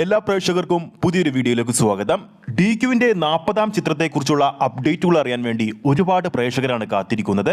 എല്ലാ പ്രേക്ഷകർക്കും പുതിയൊരു വീഡിയോയിലേക്ക് സ്വാഗതം. ഡി ക്യുവിന്റെ നാൽപ്പതാം ചിത്രത്തെക്കുറിച്ചുള്ള അപ്ഡേറ്റുകൾ അറിയാൻ വേണ്ടി ഒരുപാട് പ്രേക്ഷകരാണ് കാത്തിരിക്കുന്നത്.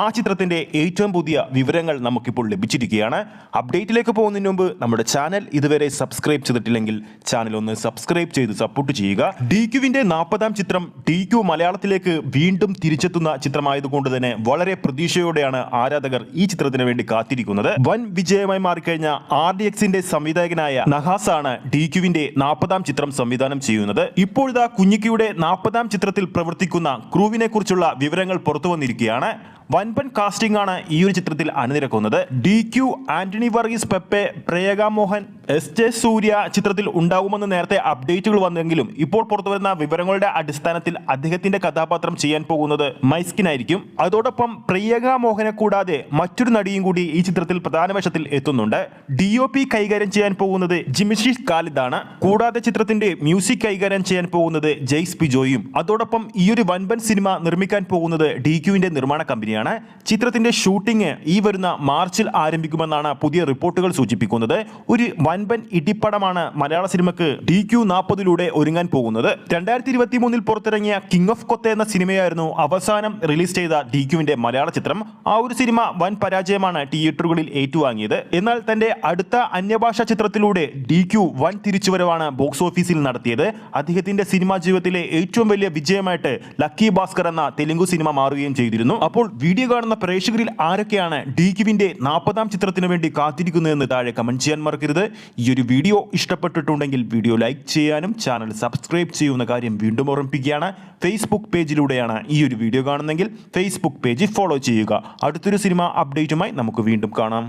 ആ ചിത്രത്തിന്റെ ഏറ്റവും പുതിയ വിവരങ്ങൾ നമുക്കിപ്പോൾ ലഭിച്ചിരിക്കുകയാണ്. അപ്ഡേറ്റിലേക്ക് പോകുന്നതിന് മുമ്പ് നമ്മുടെ ചാനൽ ഇതുവരെ സബ്സ്ക്രൈബ് ചെയ്തിട്ടില്ലെങ്കിൽ ചാനൽ ഒന്ന് സബ്സ്ക്രൈബ് ചെയ്ത് സപ്പോർട്ട് ചെയ്യുക. ഡി ക്യുവിന്റെ നാൽപ്പതാം ചിത്രം ഡി ക്യു മലയാളത്തിലേക്ക് വീണ്ടും തിരിച്ചെത്തുന്ന ചിത്രമായതുകൊണ്ട് തന്നെ വളരെ പ്രതീക്ഷയോടെയാണ് ആരാധകർ ഈ ചിത്രത്തിന് വേണ്ടി കാത്തിരിക്കുന്നത്. വൻ വിജയമായി മാറിക്കഴിഞ്ഞ ആർ ഡി എക്സിന്റെ സംവിധായകനായ നഹാസാണ് ഡി ക്യുവിന്റെ നാൽപ്പതാം ചിത്രം സംവിധാനം ചെയ്യുന്നത് ഇപ്പോഴിതാ കുഞ്ഞിക്കയുടെ നാൽപ്പതാം ചിത്രത്തിൽ പ്രവർത്തിക്കുന്ന ക്രൂവിനെ കുറിച്ചുള്ള വിവരങ്ങൾ പുറത്തു വന്നിരിക്കുകയാണ്. വൻപൻ കാസ്റ്റിംഗ് ആണ് ഈ ഒരു ചിത്രത്തിൽ അണിനിരക്കുന്നത്. D Q Antony Varghese Pepe Priyanka Mohan S J Surya ചിത്രത്തിൽ ഉണ്ടാകുമെന്ന് നേരത്തെ അപ്ഡേറ്റുകൾ വന്നെങ്കിലും ഇപ്പോൾ പുറത്തുവരുന്ന വിവരങ്ങളുടെ അടിസ്ഥാനത്തിൽ അദ്ദേഹത്തിന്റെ കഥാപാത്രം ചെയ്യാൻ പോകുന്നത് മൈസ്കിൻ ആയിരിക്കും. അതോടൊപ്പം പ്രിയക മോഹനെ കൂടാതെ മറ്റൊരു നടിയും കൂടി ഈ ചിത്രത്തിൽ പ്രധാന വേഷത്തിൽ എത്തുന്നുണ്ട്. ഡി ഒ പി കൈകാര്യം ചെയ്യാൻ പോകുന്നത് ജിമിഷി കാലിദാണ് കൂടാതെ ചിത്രത്തിന്റെ മ്യൂസിക് കൈകാര്യം ചെയ്യാൻ പോകുന്നത് ജെയ്സ് പിജോയും അതോടൊപ്പം ഈ ഒരു വൻപൻ സിനിമ നിർമ്മിക്കാൻ പോകുന്നത് ഡി ക്യുവിന്റെ നിർമ്മാണ കമ്പനിയാണ് ചിത്രത്തിന്റെ ഷൂട്ടിംഗ് ഈ വരുന്ന മാർച്ചിൽ ആരംഭിക്കുമെന്നാണ് പുതിയ റിപ്പോർട്ടുകൾ സൂചിപ്പിക്കുന്നത്. ഒരു വൻപൻ ഇടിപ്പടമാണ് മലയാള സിനിമക്ക് ഡി ക്യു നാൽപ്പതിലൂടെ ഒരുങ്ങാൻ പോകുന്നത്. രണ്ടായിരത്തി ഇരുപത്തി മൂന്നിൽ പുറത്തിറങ്ങിയ കിങ് ഓഫ് കൊത്ത എന്ന സിനിമയായിരുന്നു അവസാനം റിലീസ് ചെയ്ത ഡി ക്യുവിന്റെ മലയാള ചിത്രം. ആ ഒരു സിനിമ വൻ പരാജയമാണ് തിയേറ്ററുകളിൽ ഏറ്റുവാങ്ങിയത്. എന്നാൽ തന്റെ അടുത്ത അന്യഭാഷാ ചിത്രത്തിലൂടെ ഡി ക്യു വൻ തിരിച്ചുവരവാണ് ബോക്സ് ഓഫീസിൽ നടത്തിയത്. അദ്ദേഹത്തിന്റെ സിനിമാ ജീവിതത്തിലെ ഏറ്റവും വലിയ വിജയമായിട്ട് ലക്കി ഭാസ്കർ എന്ന തെലുങ്കു സിനിമ മാറുകയും ചെയ്തിരുന്നു. അപ്പോൾ വീഡിയോ കാണുന്ന പ്രേക്ഷകരിൽ ആരൊക്കെയാണ് ഡി ക്യുവിന്റെ നാൽപ്പതാം ചിത്രത്തിന് വേണ്ടി കാത്തിരിക്കുന്നതെന്ന് താഴെ കമന്റ് ചെയ്യാൻ മറക്കരുത്. ഈ ഒരു വീഡിയോ ഇഷ്ടപ്പെട്ടിട്ടുണ്ടെങ്കിൽ വീഡിയോ ലൈക്ക് ചെയ്യാനും ചാനൽ സബ്സ്ക്രൈബ് ചെയ്യുന്ന കാര്യം വീണ്ടും ഓർമ്മിപ്പിക്കുകയാണ്. ഫേസ്ബുക്ക് പേജിലൂടെയാണ് ഈ ഒരു വീഡിയോ കാണുന്നതെങ്കിൽ ഫേസ്ബുക്ക് പേജ് ഫോളോ ചെയ്യുക. അടുത്തൊരു സിനിമ അപ്ഡേറ്റുമായി നമുക്ക് വീണ്ടും കാണാം.